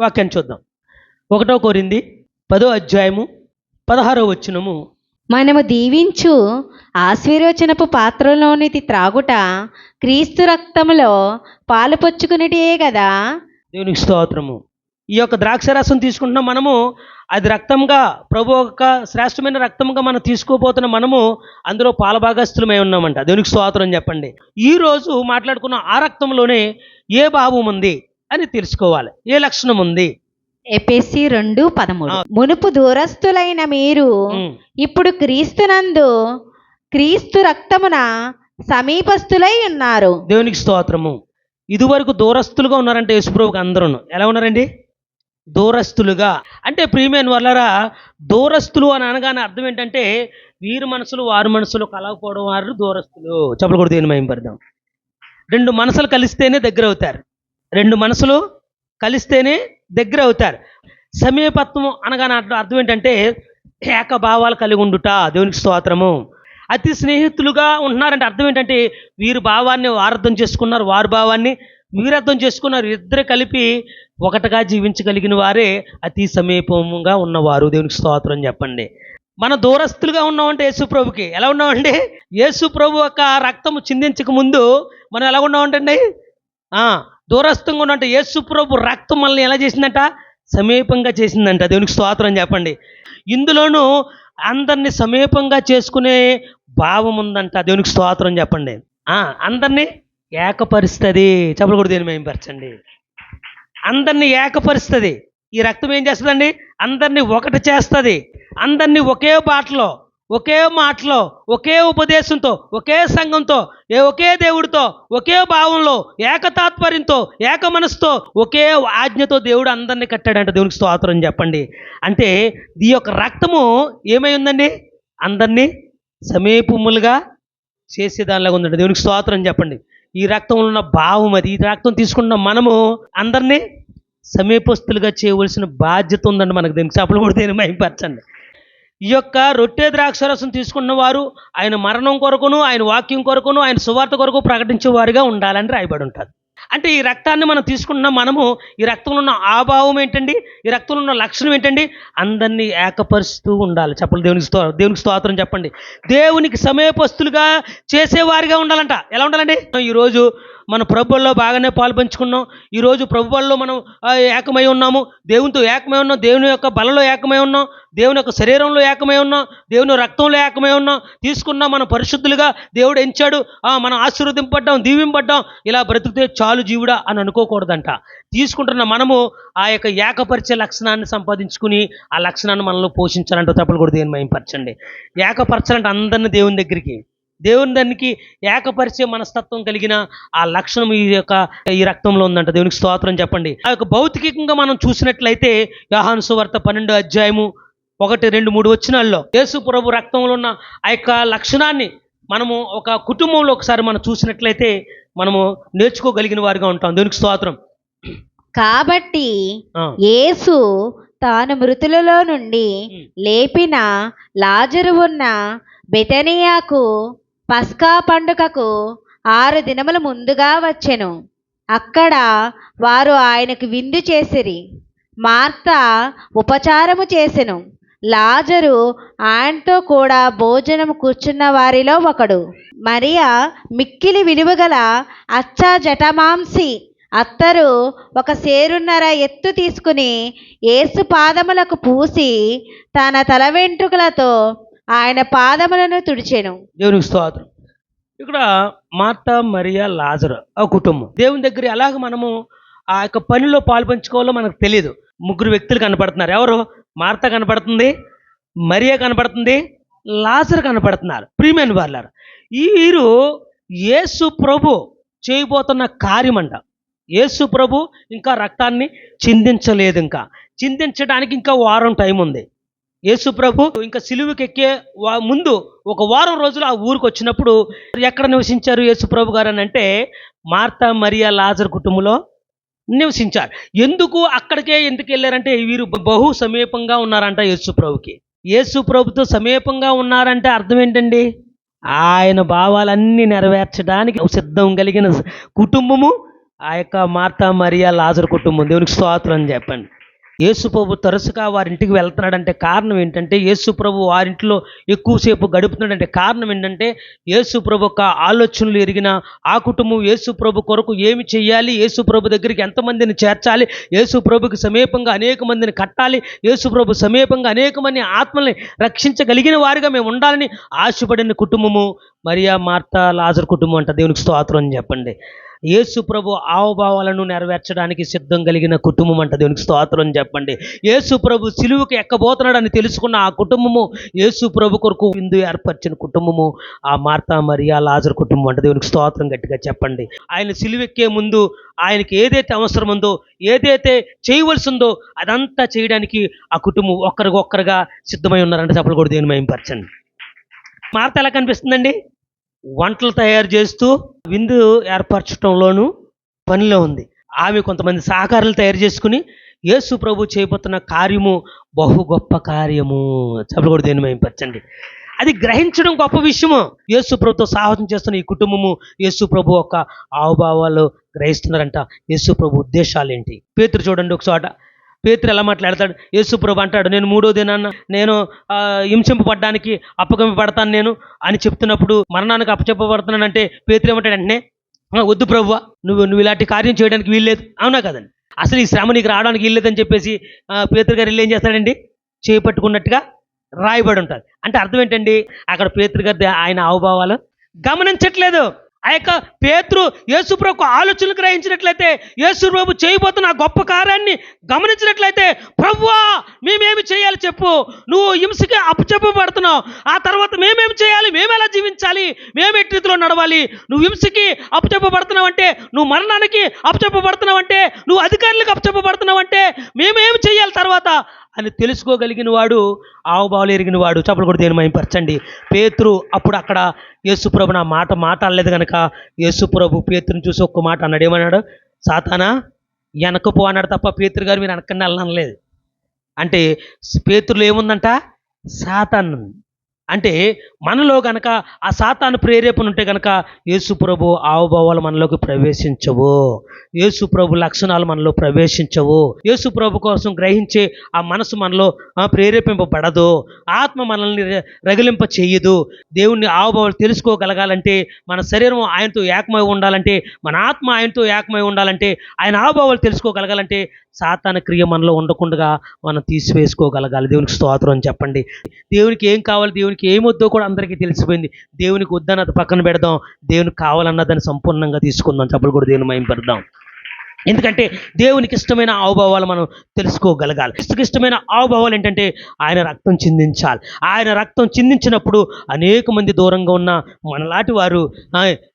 వాక్యాన్ని చూద్దాం. ఒకటో కోరింది పదో అధ్యాయము పదహారో వచ్చినము మనము దీవించు ఆశీర్వచనపు పాత్రలోనిది త్రాగుట క్రీస్తు రక్తములో పాలు పొచ్చుకునేటియే కదా? దేవునికి స్తోత్రము. ఈ యొక్క ద్రాక్షరసం తీసుకుంటున్నాం మనము అది రక్తంగా ప్రభు యొక్క శ్రేష్టమైన రక్తంగా మనం తీసుకోబోతున్న మనము అందులో పాలభాగస్థులమై ఉన్నామంట. దేవునికి స్తోత్రం చెప్పండి. ఈ రోజు మాట్లాడుకున్న ఆ రక్తంలోనే ఏ భావం ఉంది? అని తెలుసుకోవాలి. ఏ లక్షణం ఉంది? ఎపిసి రెండు పదమూడు. మునుపు దూరస్తులైన మీరు. ఇప్పుడు క్రీస్తునందు క్రీస్తు రక్తమున సమీపస్తులై ఉన్నారు. దేవునికి స్తోత్రము. ఇదివరకు దూరస్తులుగా ఉన్నారంటే యేసుప్రభుకి అందరూ ఎలా ఉన్నారండి? దూరస్తులుగా అంటే ప్రియమైన వల్లరా దూరస్తులు అని అనగానే అర్థం ఏంటంటే వీరి మనసులు వారి మనసులు కలగకపోవడం వారు దూరస్తులు చెప్పలు కూడా దేని మయంపడదాం రెండు మనసులు కలిస్తేనే దగ్గర అవుతారు రెండు మనసులు కలిస్తేనే దగ్గర అవుతారు. సమీపత్వం అనగానే అర్థం అర్థం ఏంటంటే ఏకభావాలు కలిగి ఉండుట దేవునికి స్తోత్రము. అతి స్నేహితులుగా ఉంటున్నారంటే అర్థం ఏంటంటే వీరి భావాన్ని వారు అర్థం చేసుకున్నారు వారి భావాన్ని వీరు అర్థం చేసుకున్నారు. ఇద్దరు కలిపి ఒకటిగా జీవించగలిగిన వారే అతి సమీపంగా ఉన్నవారు. దేవునికి స్తోత్రం చెప్పండి. మన దూరస్తులుగా ఉన్నామంటే యేసుప్రభుకి ఎలా ఉన్నామండి? యేసుప్రభు యొక్క రక్తము చిందించక ముందు మనం ఎలా ఉన్నామంటండి? దూరస్థంగా ఉన్నట్టు యేసు ప్రభు రక్తం మనల్ని ఎలా చేసిందంట? సమీపంగా చేసిందంట. దేవునికి స్తోత్రం చెప్పండి. ఇందులోనూ అందరినీ సమీపంగా చేసుకునే భావం ఉందంట. దేవునికి స్తోత్రం చెప్పండి. అందరినీ ఏకపరుస్తుంది. చెప్పకూడదు కూడా దేని మేంపరచండి. అందరినీ ఏకపరుస్తుంది. ఈ రక్తం ఏం చేస్తుందండి? అందరినీ ఒకటి చేస్తుంది. అందరినీ ఒకే బాటలో ఒకే మాటలో ఒకే ఉపదేశంతో ఒకే సంఘంతో ఏ ఒకే దేవుడితో ఒకే భావంలో ఏకతాత్పర్యంతో ఏక మనసుతో ఒకే ఆజ్ఞతో దేవుడు అందరినీ కట్టాడంట. దేవునికి స్తోత్రం చెప్పండి. అంటే ఈ యొక్క రక్తము ఏమై ఉందండి? అందరినీ సమీపములుగా చేసే దానిలాగా ఉందండి. దేవునికి స్తోత్రం చెప్పండి. ఈ రక్తంలో ఉన్న భావం అది. ఈ రక్తం తీసుకున్న మనము అందరినీ సమీపస్తులుగా చేయవలసిన బాధ్యత ఉందండి మనకు. దీనికి చెప్పలు కూడా దేని మైపరచండి ఈ యొక్క రొట్టె ద్రాక్షరసం తీసుకున్న వారు ఆయన మరణం కొరకును ఆయన వాక్యం కొరకును ఆయన సువార్త కొరకు ప్రకటించేవారుగా ఉండాలని రాయబడి ఉంటుంది. అంటే ఈ రక్తాన్ని మనం తీసుకున్న మనము ఈ రక్తంలో ఉన్న ఆభావం ఏంటండి? ఈ రక్తంలో ఉన్న లక్షణం ఏంటండి? అందరినీ ఏకపరుస్తూ ఉండాలి. చెప్పండి దేవునికి sto- దేవునికి స్తోత్రం చెప్పండి. దేవునికి సమయపస్తులుగా చేసేవారిగా ఉండాలంట. ఎలా ఉండాలండి? ఈరోజు మన ప్రభుల్లో బాగానే పాల్పంచుకున్నాం ఈరోజు ప్రభువల్లో మనం ఏకమై ఉన్నాము. దేవునితో ఏకమై ఉన్నాం. దేవుని యొక్క బలలో ఏకమై ఉన్నాం. దేవుని యొక్క శరీరంలో ఏకమై ఉన్నాం. దేవుని రక్తంలో ఏకమై ఉన్నాం. తీసుకున్నాం మన పరిశుద్ధులుగా దేవుడు ఎంచాడు. మనం ఆశీర్వదింపడ్డాం దీవింపడ్డాం ఇలా బ్రతికితే చాలు జీవుడా అని అనుకోకూడదంట. తీసుకుంటున్న మనము ఆ యొక్క ఏకపరిచే లక్షణాన్ని సంపాదించుకుని ఆ లక్షణాన్ని మనలో పోషించాలంటే తప్పలు కూడా దేని మయంపరచండి ఏకపరచాలంటే అందరిని దేవుని దగ్గరికి దేవుని దానికి ఏకపరిచే మనస్తత్వం కలిగిన ఆ లక్షణం ఈ యొక్క ఈ రక్తంలో ఉందంట. దేవునికి స్తోత్రం చెప్పండి. ఆ యొక్క భౌతికంగా మనం చూసినట్లయితే యోహాను సువార్త పన్నెండు అధ్యాయము ఒకటి రెండు మూడు వచ్చినాల్లో యేసు ప్రభు రక్తంలో ఉన్న ఆ యొక్క లక్షణాన్ని మనము ఒక కుటుంబంలో ఒకసారి మనం చూసినట్లయితే మనము నేర్చుకోగలిగిన వారిగా ఉంటాం. దేవునికి స్తోత్రం. కాబట్టి యేసు తాను మృతులలో నుండి. లేపిన లాజరు ఉన్న బెతనియాకు పస్కా పండుగకు ఆరు దినముల ముందుగా వచ్చెను. అక్కడ వారు ఆయనకు విందు చేసిరి. మార్త ఉపచారము చేసెను. లాజరు ఆయనతో కూడా భోజనం కూర్చున్న వారిలో ఒకడు. మరియా మిక్కిలి విలువగల అచ్చా జటమాంసి అత్తరు ఒక సేరున్నర ఎత్తు తీసుకుని ఏసు పాదములకు పూసి తన తల వెంట్రుకలతో ఆయన పాదములను తుడిచెను. దేవునికి స్తోత్రం. ఇక్కడ మార్త మరియా లాజరు ఆ కుటుంబం. దేవుని దగ్గర ఎలాగ మనము ఆ యొక్క పనిలో పాలు పంచుకోవాలో మనకు తెలియదు ముగ్గురు వ్యక్తులు కనపడుతున్నారు. ఎవరు? మార్త కనపడుతుంది మరియా కనపడుతుంది లాజర్ కనపడుతున్నారు. ప్రియమైన వాళ్ళారు ఈ వీరు యేసు ప్రభు చేయబోతున్న కార్యమంట. యేసు ప్రభు ఇంకా రక్తాన్ని చిందించలేదు ఇంకా. చిందించడానికి ఇంకా వారం టైం ఉంది. యేసు ప్రభు ఇంకా సిలువుకి ఎక్కే ముందు ఒక వారం రోజులు ఆ ఊరికి వచ్చినప్పుడు ఎక్కడ నివసించారు యేసు ప్రభు గారు అని అంటే మార్తా మరియా లాజర్ కుటుంబంలో నివసించారు. ఎందుకు అక్కడికే ఎందుకు వెళ్ళారంటే వీరు బహు సమీపంగా ఉన్నారంట యేసు ప్రభుకి. యేసు ప్రభుతో సమీపంగా ఉన్నారంటే అర్థం ఏంటండి? ఆయన భావాలన్నీ నెరవేర్చడానికి సిద్ధం కలిగిన కుటుంబము ఆ యొక్క మార్తా మరియా లాజర్ కుటుంబం. దేవునికి స్తోత్రం అని చెప్పండి. యేసుప్రభు తరచుగా వారింటికి వెళ్తున్నాడంటే కారణం ఏంటంటే యేసుప్రభు వారింట్లో ఎక్కువసేపు గడుపుతున్నాడంటే కారణం ఏంటంటే యేసుప్రభు ఒక యొక్క ఆలోచనలు ఎరిగిన ఆ కుటుంబం యేసుప్రభు కొరకు ఏమి చేయాలి యేసుప్రభు దగ్గరికి ఎంతమందిని చేర్చాలి? యేసుప్రభుకి సమీపంగా అనేక మందిని కట్టాలి? యేసుప్రభు సమీపంగా అనేక మంది ఆత్మల్ని రక్షించగలిగిన వారిగా మేము ఉండాలని ఆశపడిన కుటుంబము మరియా మార్తా లాజర్ కుటుంబం అంట దేవునికి స్తోత్రం అని చెప్పండి. యేసు ప్రభు ఆవభావాలను నెరవేర్చడానికి సిద్ధం కలిగిన కుటుంబం అంట దేవునికి స్తోత్రం చెప్పండి. యేసు ప్రభు సిలువుకి ఎక్కబోతున్నాడని తెలుసుకున్న ఆ కుటుంబము యేసు ప్రభు కొరకు విందు ఏర్పరిచిన కుటుంబము ఆ మార్తా మరియా లాజర్ కుటుంబం అంట దేవునికి స్తోత్రం గట్టిగా చెప్పండి. ఆయన సిలువెక్కే ముందు ఆయనకి ఏదైతే అవసరం ఉందో ఏదైతే చేయవలసి ఉందో అదంతా చేయడానికి ఆ కుటుంబం ఒక్కరికొక్కరుగా సిద్ధమై ఉన్నారంటే చెప్పలు కూడా దేని మయంపరచండి మార్త ఎలా కనిపిస్తుందండి? వంటలు తయారు చేస్తూ విందు ఏర్పరచడంలోనూ పనిలో ఉంది. ఆమె కొంతమంది సహకారులు తయారు చేసుకుని యేసు ప్రభు చేయబోతున్న కార్యము బహు గొప్ప కార్యము. చెప్పకూడదు దేని మయంపరచండి అది గ్రహించడం గొప్ప విషయము. యేసు ప్రభుతో సాహసం చేస్తున్న ఈ కుటుంబము యేసు ప్రభు యొక్క ఆవుభావాలు గ్రహిస్తున్నారంట. యేసు ప్రభు ఉద్దేశాలు ఏంటి పేతురు చూడండి ఒక చోట పేతురు ఎలా మాట్లాడతాడు? యేసుప్రభు అంటాడు నేను మూడో దినాన్న నేను హింసింపబడ్డానికి అప్పగింపబడతాను నేను అని చెప్తున్నప్పుడు మరణానికి అప్పచెప్పబడుతున్నానంటే పేతురు ఏమంటాడు వెంటనే వద్దు ప్రభువా నువ్వు నువ్వు ఇలాంటి కార్యం చేయడానికి వీల్లేదు. అవునా కదండి. అసలు ఈ శ్రమ నీకు రావడానికి వీల్లేదని చెప్పేసి పేతురు గారు వెళ్ళి ఏం చేస్తాడండి చేపట్టుకున్నట్టుగా రాయబడి ఉంటుంది అంటే అర్థం ఏంటండి? అక్కడ పేతురు గారి ఆయన ఆవుభావాలు గమనించట్లేదు. ఆ యొక్క పేతురు యేసుప్రభు ఆలోచనలు గ్రహించినట్లయితే యేసుప్రభు చేయబోతున్న ఆ గొప్ప కార్యాన్ని గమనించినట్లయితే ప్రభువా మేమేమి చేయాలి చెప్పు. నువ్వు హింసకి అప్పచెప్పబడుతున్నావు. ఆ తర్వాత మేమేమి చేయాలి? మేము ఎలా జీవించాలి? మేము ఎట్టి రీతిలో నడవాలి? నువ్వు హింసకి అప్పచెప్పబడుతున్నావు అంటే నువ్వు మరణానికి అప్పచెప్పబడుతున్నావు అంటే నువ్వు అధికారులకు అప్పచెప్పబడుతున్నావు అంటే మేమేమి చేయాలి తర్వాత? అని తెలుసుకోగలిగిన వాడు ఆవుబావులు ఎరిగిన వాడు. చప్పలు కూడా దేని పేతురు అప్పుడు అక్కడ యేసుప్రభు నా మాట మాట్లాడలేదు కనుక యేసుప్రభు పేతురుని చూసి ఒక్క మాట అన్నాడు. ఏమన్నాడు? సాతానా వెనకపో అన్నాడు తప్ప పేతురు గారు మీరు వెనకండి వెళ్ళనలేదు. అంటే పేతురులో ఏముందంట? సాతాన్ అంటే మనలో గనక ఆ సాతాను ప్రేరేపణ ఉంటే గనక యేసుప్రభు ఆవభావాలు మనలోకి ప్రవేశించవు. యేసుప్రభు లక్షణాలు మనలో ప్రవేశించవు. యేసుప్రభు కోసం గ్రహించే ఆ మనసు మనలో ప్రేరేపింపబడదు. ఆత్మ మనల్ని రగిలింప చేయదు. దేవుణ్ణి ఆవభావాలు తెలుసుకోగలగాలంటే మన శరీరం ఆయనతో ఏకమై ఉండాలంటే మన ఆత్మ ఆయనతో ఏకమై ఉండాలంటే ఆయన ఆవభావాలు తెలుసుకోగలగాలంటే సాతాన క్రియ మనలో ఉండకుండా మనం తీసివేసుకోగలగాలి. దేవునికి స్తోత్రం అని చెప్పండి. దేవునికి ఏం కావాలి దేవునికి ఏమొద్దో కూడా అందరికీ తెలిసిపోయింది. దేవునికి వద్దన్నది పక్కన పెడదాం. దేవునికి కావాలన్నదాన్ని సంపూర్ణంగా తీసుకుందాం. చెప్పలు కూడా దేవుని మయం పెడదాం ఎందుకంటే దేవునికి ఇష్టమైన ఆవుభావాలు మనం తెలుసుకోగలగాలి. క్రీస్తుకి ఇష్టమైన ఆవుభావాలు ఏంటంటే ఆయన రక్తం చిందించాలి. ఆయన రక్తం చిందించినప్పుడు అనేక మంది దూరంగా ఉన్న మనలాంటి వారు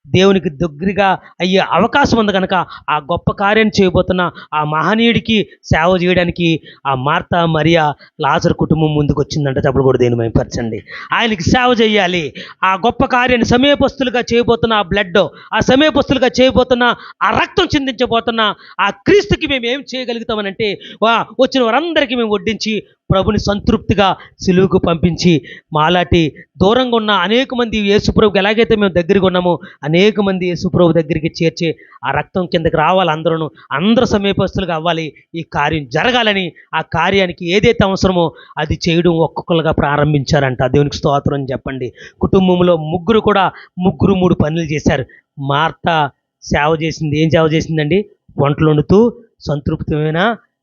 దేవునికి దగ్గరగా అయ్యే అవకాశం ఉంది కనుక ఆ గొప్ప కార్యాన్ని చేయబోతున్న ఆ మహనీయుడికి సేవ చేయడానికి ఆ మార్త మరియా లాజర్ కుటుంబం ముందుకు వచ్చిందంటే అప్పుడు కూడా దేని మైపరచండి. ఆయనకి సేవ చేయాలి. ఆ గొప్ప కార్యాన్ని సమయపస్తులుగా చేయబోతున్న ఆ బ్లడ్ ఆ సమయపస్తులుగా చేయబోతున్న ఆ రక్తం చిందించబోతున్న ఆ క్రీస్తుకి మేము ఏం చేయగలుగుతామనంటే వా వచ్చిన వారందరికీ మేము వడ్డించి ప్రభుని సంతృప్తిగా సిలువుకు పంపించి మాలాటి దూరంగా ఉన్న అనేక మంది యేసుప్రభుకి ఎలాగైతే మేము దగ్గరగా ఉన్నామో అనేక మంది యేసుప్రభు దగ్గరికి చేర్చి ఆ రక్తం కిందకి రావాలి అందరూ అందరూ సమీపస్తులుగా అవ్వాలి. ఈ కార్యం జరగాలని ఆ కార్యానికి ఏదైతే అవసరమో అది చేయడం ఒక్కొక్కరుగా ప్రారంభించారంట. దేవునికి స్తోత్రం అని చెప్పండి. కుటుంబంలో ముగ్గురు కూడా ముగ్గురు మూడు పనులు చేశారు. మార్త సేవ చేసింది. ఏం సేవ చేసిందండి? వంటలు వండుతూ సంతృప్తమైన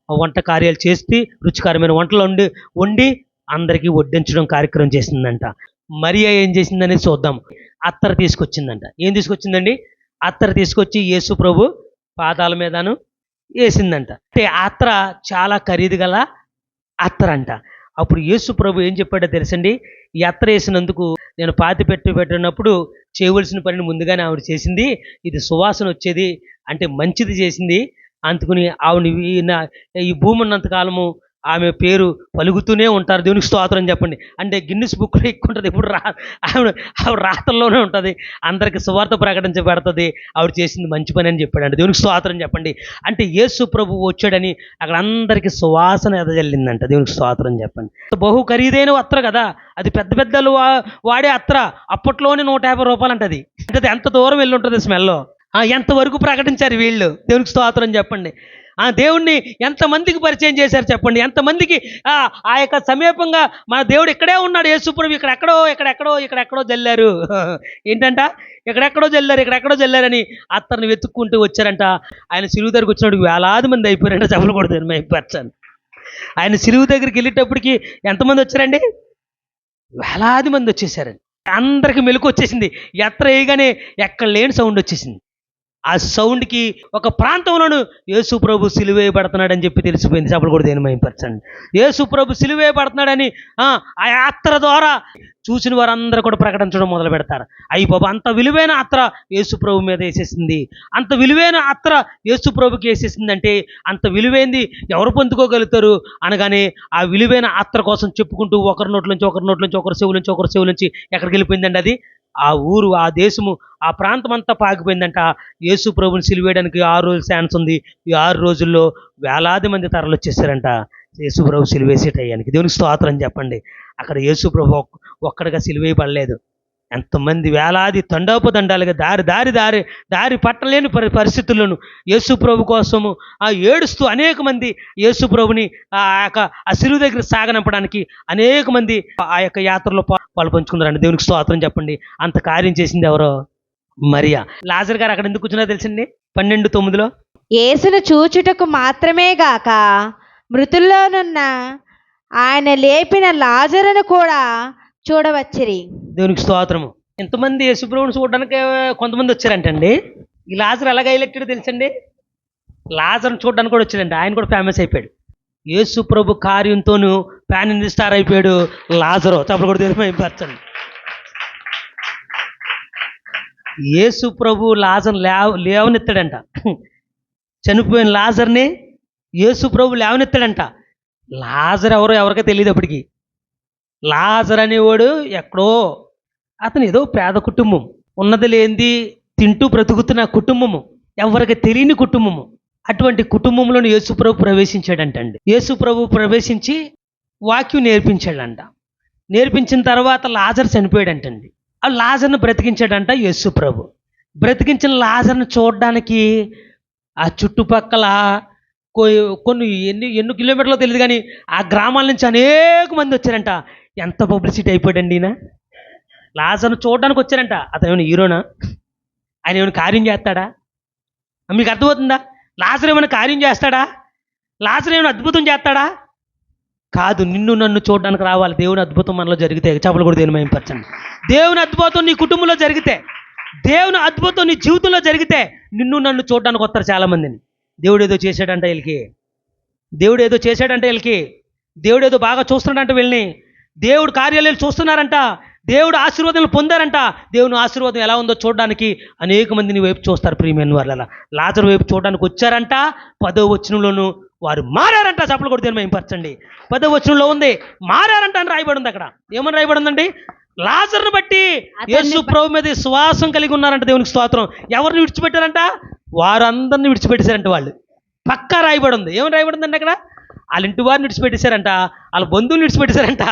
వంట కార్యాలు చేసి రుచికరమైన వంటలు వండి వండి అందరికీ వడ్డించడం కార్యక్రమం చేసిందంట. మరియా ఏం చేసిందనేది చూద్దాం. అత్తర తీసుకొచ్చిందంట. ఏం తీసుకొచ్చిందండి? అత్తర తీసుకొచ్చి యేసు ప్రభు పాదాల మీదను వేసిందంట. అంటే అత్ర అత్తర చాలా ఖరీదు గల అత్తర అంట అప్పుడు యేసు ప్రభు ఏం చెప్పాడో తెలుసండి? ఈ అత్తర వేసినందుకు నేను పాతి పెట్టి పెట్టినప్పుడు చేయవలసిన పనిని ముందుగానే ఆవిడ చేసింది. ఇది సువాసన వచ్చేది. అంటే మంచిది చేసింది. అందుకుని ఆవిని ఈ భూమి ఉన్నంత కాలము ఆమె పేరు పలుకుతూనే ఉంటారు. దేవునికి స్తోత్రం చెప్పండి. అంటే గిన్నిస్ బుక్లో ఎక్కువ ఉంటుంది. ఇప్పుడు రా ఆవిడ ఆవిడ రాతల్లోనే ఉంటుంది. అందరికి సువార్త ప్రకటించబడుతుంది ఆవిడ చేసింది మంచి పని అని చెప్పాడు. దేవునికి స్తోత్రం చెప్పండి. అంటే యేసు ప్రభు వచ్చాడని అక్కడ అందరికి సువాసన ఎదజల్లిందంట. దేవునికి స్తోత్రం చెప్పండి. బహు ఖరీదైన అత్ర కదా. అది పెద్ద పెద్దలు వాడే అత్ర. అప్పట్లోనే నూట యాభై రూపాయలు అంటది. అంటే అది ఎంత దూరం వెళ్ళి ఉంటుంది స్మెల్లో ఎంతవరకు ప్రకటించారు వీళ్ళు? దేవునికి స్తోత్రం చెప్పండి. ఆ దేవుణ్ణి ఎంతమందికి పరిచయం చేశారు చెప్పండి. ఎంతమందికి ఆ ఆ యొక్క సమీపంగా మన దేవుడు ఇక్కడే ఉన్నాడు. యేసుప్రభు ఇక్కడ ఎక్కడో ఇక్కడెక్కడో ఇక్కడెక్కడో జల్లారు. ఏంటంట? ఇక్కడెక్కడో జల్లారు ఇక్కడెక్కడో జల్లారని అతన్ని వెతుక్కుంటూ వచ్చారంట. ఆయన సిలువు దగ్గరికి వచ్చినప్పుడు వేలాది మంది అయిపోయారంట. చెప్పలు కొడతాను మేము పర్సన్ ఆయన సిలువు దగ్గరికి వెళ్ళేటప్పటికి ఎంతమంది వచ్చారండి? వేలాది మంది వచ్చేసారండి. అందరికి మెలకు వచ్చేసింది. ఎత్ర వేయగానే ఎక్కడ లేని సౌండ్ వచ్చేసింది. ఆ సౌండ్కి ఒక ప్రాంతంలోనూ యేసు ప్రభు సిలువేయబడుతున్నాడని చెప్పి తెలిసిపోయింది. చెప్పలు కూడా దేని మైపరచండి యేసు ప్రభు సిలువేయబడుతున్నాడని ఆ యాత్ర ద్వారా చూసిన వారందరూ కూడా ప్రకటించడం మొదలు పెడతారు. అయ్యి బాబా అంత విలువైన అత్ర యేసు ప్రభు మీద వేసేసింది. అంత విలువైన అత్ర యేసు ప్రభుకి వేసేసింది అంటే అంత విలువైంది ఎవరు పొందుకోగలుగుతారు అనగానే ఆ విలువైన అత్ర కోసం చెప్పుకుంటూ ఒకరి నోట్ల నుంచి ఒకరి నోట్ల నుంచి ఒకరి చెవుల నుంచి ఒకరి చెవుల నుంచి ఎక్కడికి వెళ్ళిపోయిందండి అది? ఆ ఊరు ఆ దేశము ఆ ప్రాంతం అంతా పాకిపోయిందంట యేసు ప్రభుని సిలివేయడానికి ఆరు రోజులు ఛాన్స్ ఉంది. ఈ ఆరు రోజుల్లో వేలాది మంది తరలు వచ్చేసారంట యేసుప్రభు సిలివేసే టయానికి దేవునికి స్తోత్రం చెప్పండి. అక్కడ యేసుప్రభు ఒక్కడిగా సిలివేయబడలేదు. ఎంతమంది వేలాది తండోపదండాలుగా దారి దారి దారి దారి పట్టలేని పరి పరిస్థితుల్లోనూ యేసుప్రభు కోసము ఆ ఏడుస్తూ అనేక మంది యేసుప్రభుని ఆ యొక్క ఆ సిలువ దగ్గర సాగనంపడానికి అనేక మంది ఆ యొక్క యాత్రలో పా- పాలు పంచుకున్నారండి దేవునికి స్తోత్రం చెప్పండి. అంత కార్యం చేసింది ఎవరో? మరియా. లాజర్ గారు అక్కడ ఎందుకు కూర్చున్నా తెలిసింది? పన్నెండు తొమ్మిదిలో? యేసును చూచుటకు మాత్రమే గాక మృతుల్లోనున్న ఆయన లేపిన లాజరును కూడా చూడవచ్చిరి. దేవునికి స్తోత్రము. ఎంతమంది యేసుప్రభుని చూడడానికి కొంతమంది వచ్చారంటండి. ఈ లాజర్ ఎలాగ ఎలక్టెడ్ తెలుసండి? లాజర్ని చూడడానికి కూడా వచ్చాడండి. ఆయన కూడా ఫేమస్ అయిపోయాడు. యేసు ప్రభు కార్యంతోను ప్యాన్ ఇండి స్టార్ అయిపోయాడు లాజరు. తప్పుడు కూడా తెలిసి అయిపోతుంది యేసు ప్రభు లాజర్ లేవ లేవనెత్తాడంట. చనిపోయిన లాజర్ని యేసు ప్రభు లేవనెత్తాడంట. లాజర్ ఎవరో ఎవరికో తెలియదు అప్పటికి. లాజర్ అనేవాడు ఎక్కడో అతను ఏదో పేద కుటుంబం. ఉన్నది లేనిది తింటూ బ్రతుకుతున్న కుటుంబము. ఎవరికి తెలియని కుటుంబము. అటువంటి కుటుంబంలోని యేసుప్రభు ప్రవేశించాడంటండి. యేసుప్రభు ప్రవేశించి వాక్యం నేర్పించాడంట. నేర్పించిన తర్వాత లాజర్ చనిపోయాడంటండి. ఆ లాజర్ను బ్రతికించాడంట యేసుప్రభు బ్రతికించిన లాజర్ను చూడడానికి ఆ చుట్టుపక్కల కొ- కొన్ని ఎన్ని ఎన్ని కిలోమీటర్లో తెలియదు కానీ ఆ గ్రామాల నుంచి అనేక మంది వచ్చారంట. ఎంత పబ్లిసిటీ అయిపోయాడండి ఈయన? లాజర్ను చూడడానికి వచ్చారంట అతను ఏమైనా హీరోనా ఆయన ఏమైనా కార్యం చేస్తాడా? మీకు అర్థమవుతుందా? లాజర్ ఏమైనా కార్యం చేస్తాడా? లాజర్ ఏమైనా అద్భుతం చేస్తాడా? కాదు నిన్ను నన్ను చూడడానికి రావాలి. దేవుని అద్భుతం మనలో జరిగితే. చెప్పలు కూడా దేవుని మయంపరచండి దేవుని అద్భుతం నీ కుటుంబంలో జరిగితే. దేవుని అద్భుతం నీ జీవితంలో జరిగితే నిన్ను నన్ను చూడడానికి వస్తారు చాలామందిని. దేవుడు ఏదో చేశాడంట వీళ్ళకి. దేవుడు ఏదో చేశాడంట వీళ్ళకి. దేవుడు ఏదో బాగా చూస్తున్నాడంట వీళ్ళని. దేవుడు కార్యాలయాలు చూస్తున్నారంట. దేవుడు ఆశీర్వాదాలు పొందారంట. దేవుని ఆశీర్వాదం ఎలా ఉందో చూడడానికి అనేక మందిని వైపు చూస్తారు ప్రియమైన వాళ్ళ లాజర్ వైపు చూడడానికి వచ్చారంట. పదో వచనంలోను వారు మారారంట. చప్పలు కూడా దేని పరచండి. పదో వచనంలో ఉంది. మారారంట అని రాయబడి ఉంది అక్కడ. ఏమని రాయబడి ఉందండి? లాజర్ను బట్టి. యేసు ప్రభు మీద విశ్వాసం కలిగి ఉన్నారంట దేవునికి స్తోత్రం. ఎవరిని విడిచిపెట్టారంట? వారందరిని విడిచిపెట్టేశారంట వాళ్ళు. పక్కా రాయబడి ఉంది. ఏమని రాయబడి ఉందండి అక్కడ? వాళ్ళ ఇంటి వారిని విడిచిపెట్టేశారంట వాళ్ళ బంధువులు విడిచిపెట్టేశారంట.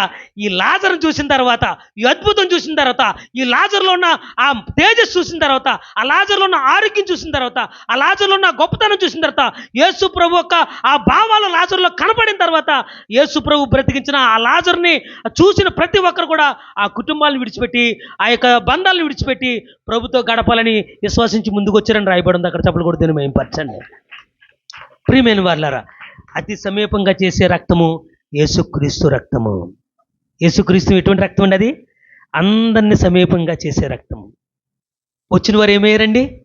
ఈ లాజర్ను చూసిన తర్వాత ఈ అద్భుతం చూసిన తర్వాత ఈ లాజర్లో ఉన్న ఆ తేజస్ చూసిన తర్వాత ఆ లాజర్లో ఉన్న ఆరోగ్యం చూసిన తర్వాత ఆ లాజర్లో ఉన్న గొప్పతనం చూసిన తర్వాత యేసు ప్రభు యొక్క ఆ భావాలు లాజర్లో కనపడిన తర్వాత యేసు ప్రభు బ్రతికించిన ఆ లాజర్ని చూసిన ప్రతి ఒక్కరు కూడా ఆ కుటుంబాలను విడిచిపెట్టి ఆ యొక్క బంధాలను విడిచిపెట్టి ప్రభుతో గడపాలని విశ్వసించి ముందుకు వచ్చారని రాయబడి ఉంది. అక్కడ చెప్పలు కూడా దీన్ని మేము పరచండి ప్రియమైన వాళ్ళారా అతి సమీపంగా చేసే రక్తము యేసుక్రీస్తు రక్తము. యేసుక్రీస్తు ఎటువంటి రక్తం అండి అది? అందరిని సమీపంగా చేసే రక్తము. వచ్చిన వారు ఏమయ్యారండి?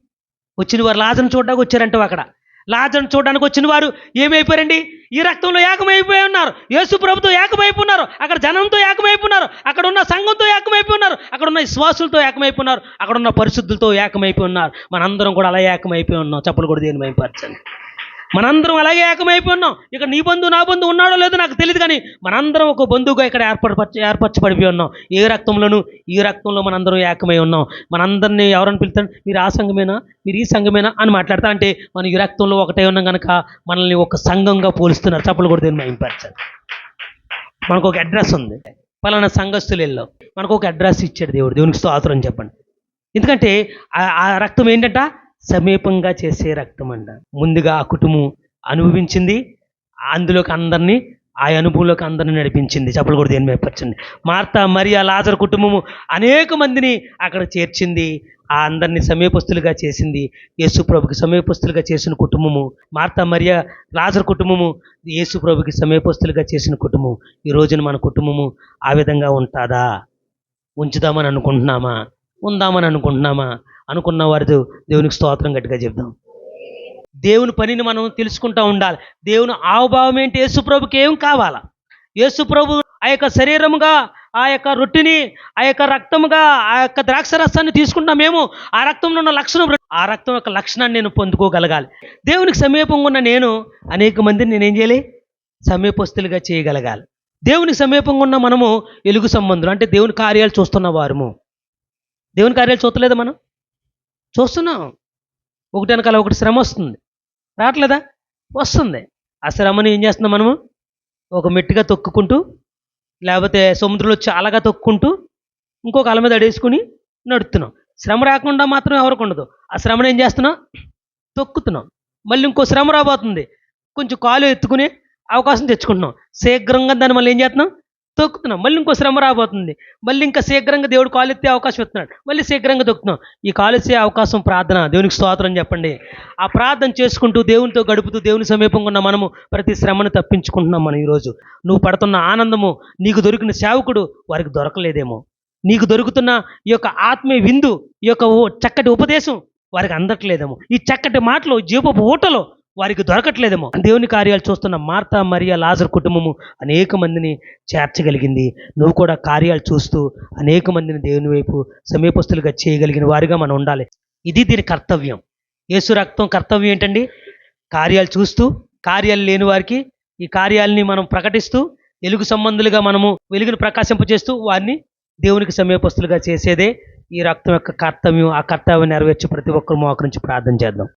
వచ్చిన వారు లాజను చూడడానికి వచ్చారంట అక్కడ. లాజను చూడడానికి వచ్చిన వారు ఏమైపోయారండి? ఈ రక్తంలో ఏకమైపోయి ఉన్నారు. యేసు ప్రభుతో ఏకమైపు ఉన్నారు. అక్కడ జనంతో ఏకమైపోయి ఉన్నారు. అక్కడ ఉన్న సంఘంతో ఏకమైపోయి ఉన్నారు. అక్కడ ఉన్న విశ్వాసులతో ఏకమైపోయి ఉన్నారు. అక్కడ ఉన్న పరిశుద్ధులతో ఏకమైపోయి ఉన్నారు. మనందరం కూడా అలా ఏకమైపోయి ఉన్నాం. చెప్పలు కూడా దేని మైపరచండి మనందరం అలాగే ఏకమైపోయి ఉన్నాం ఇక నీ బంధువు నా బంధువు ఉన్నాడో లేదో నాకు తెలియదు కానీ మనందరం ఒక బంధువుగా ఇక్కడ ఏర్పరప ఏర్పరచబడిపోయి ఉన్నాం. ఏ రక్తంలోనూ ఈ రక్తంలో మనందరం ఏకమై ఉన్నాం. మనందరినీ ఎవరని పిలుతారు మీరు ఆ సంఘమేనా? మీరు ఈ సంఘమేనా? అని మాట్లాడతా అంటే మనం ఈ రక్తంలో ఒకటే ఉన్నాం కనుక మనల్ని ఒక సంఘంగా పోలుస్తున్నారు. చప్పలు కూడా దీన్ని మైంపరచాలి మనకు ఒక అడ్రస్ ఉంది. పలానా సంఘస్థులు వెళ్ళాం. మనకు ఒక అడ్రస్ ఇచ్చాడు దేవుడు. దేవునికి స్తోత్రం చెప్పండి. ఎందుకంటే ఆ- ఆ రక్తం ఏంటంట? సమీపంగా చేసే రక్తం అంట ముందుగా ఆ కుటుంబం అనుభవించింది. అందులోకి అందరినీ ఆ అనుభవంలోకి అందరిని నడిపించింది. చెప్పలు కూడా దేని మేపరచండి మార్తా మరియా లాజర్ కుటుంబము అనేక మందిని అక్కడ చేర్చింది. ఆ అందరినీ సమీపస్తులుగా చేసింది. యేసుప్రభుకి సమీపస్తులుగా చేసిన కుటుంబము. మార్తా మరియా లాజర్ కుటుంబము యేసుప్రభుకి సమీపస్తులుగా చేసిన కుటుంబం ఈ రోజున మన కుటుంబము ఆ విధంగా ఉంటుందా? ఉంచుదామని అనుకుంటున్నామా? ఉందామని అనుకుంటున్నామా? అనుకున్న వారితో దేవునికి స్తోత్రం గట్టిగా చెప్దాం. దేవుని పనిని మనం తెలుసుకుంటూ ఉండాలి. దేవుని ఆవుభావం ఏంటి? యేసుప్రభుకి ఏం కావాలా? యేసుప్రభు ఆ యొక్క శరీరముగా ఆ యొక్క రొట్టిని ఆ యొక్క రక్తముగా ఆ యొక్క ద్రాక్ష రసాన్ని తీసుకుంటాం మేము. ఆ రక్తంలో ఉన్న లక్షణం ఆ రక్తం యొక్క లక్షణాన్ని నేను పొందుకోగలగాలి. దేవునికి సమీపంగా ఉన్న నేను అనేక మందిని నేనేం చేయాలి? సమీపస్తులుగా చేయగలగాలి. దేవునికి సమీపంగా ఉన్న మనము ఎలుగు సంబంధులు. అంటే దేవుని కార్యాలు చూస్తున్న వారము. దేవుని కార్యాలు చూస్తలేదా మనం? చూస్తున్నాం. ఒకటి వెనకాల ఒకటి శ్రమ వస్తుంది. రావట్లేదా? వస్తుంది. ఆ శ్రమని ఏం చేస్తున్నాం మనము? ఒక మెట్టుగా తొక్కుకుంటూ లేకపోతే సముద్రంలో చాలాగా తొక్కుంటూ ఇంకొక అల మీద అడేసుకుని నడుపుతున్నాం. శ్రమ రాకుండా మాత్రం ఎవరికి ఉండదు. ఆ శ్రమను ఏం చేస్తున్నాం? తొక్కుతున్నాం. మళ్ళీ ఇంకో శ్రమ రాబోతుంది. కొంచెం కాలు ఎత్తుకునే అవకాశం తెచ్చుకుంటున్నాం. శీఘ్రంగా దాన్ని మళ్ళీ ఏం చేస్తున్నాం? తొక్కుతున్నాం. మళ్ళీ ఇంకో శ్రమ రాబోతుంది. మళ్ళీ ఇంకా శీఘ్రంగా దేవుడు కాలెత్తే అవకాశం ఇస్తున్నాడు. మళ్ళీ శీఘ్రంగా తొక్కుతున్నాం ఈ కాలుస్తే అవకాశం ప్రార్థన. దేవునికి స్తోత్రం చెప్పండి. ఆ ప్రార్థన చేసుకుంటూ దేవునితో గడుపుతూ దేవుని సమీపంగా ఉన్న మనము ప్రతి శ్రమను తప్పించుకుంటున్నాం మనం ఈరోజు. నువ్వు పడుతున్న ఆనందము నీకు దొరికిన సేవకుడు వారికి దొరకలేదేమో. నీకు దొరుకుతున్న ఈ యొక్క ఆత్మీయ విందు ఈ యొక్క చక్కటి ఉపదేశం వారికి అందట్లేదేమో. ఈ చక్కటి మాటలు జీవపు ఊటలో వారికి దొరకట్లేదేమో. దేవుని కార్యాలు చూస్తున్న మార్తా మరియా లాజర్ కుటుంబము అనేక మందిని చేర్చగలిగింది. నువ్వు కూడా కార్యాలు చూస్తూ అనేక మందిని దేవుని వైపు సమీపస్తులుగా చేయగలిగిన వారిగా మనం ఉండాలి. ఇది దీని కర్తవ్యం. యేసు రక్తం కర్తవ్యం ఏంటండి? కార్యాలు చూస్తూ కార్యాలు లేని వారికి ఈ కార్యాలని మనం ప్రకటిస్తూ వెలుగు సంబంధులుగా మనము వెలుగును ప్రకాశింపజేస్తూ వారిని దేవునికి సమీపస్తులుగా చేసేదే ఈ రక్తం యొక్క కర్తవ్యం. ఆ కర్తవ్యం నెరవేర్చి ప్రతి ఒక్కరు మోకరించి ప్రార్థన చేద్దాం.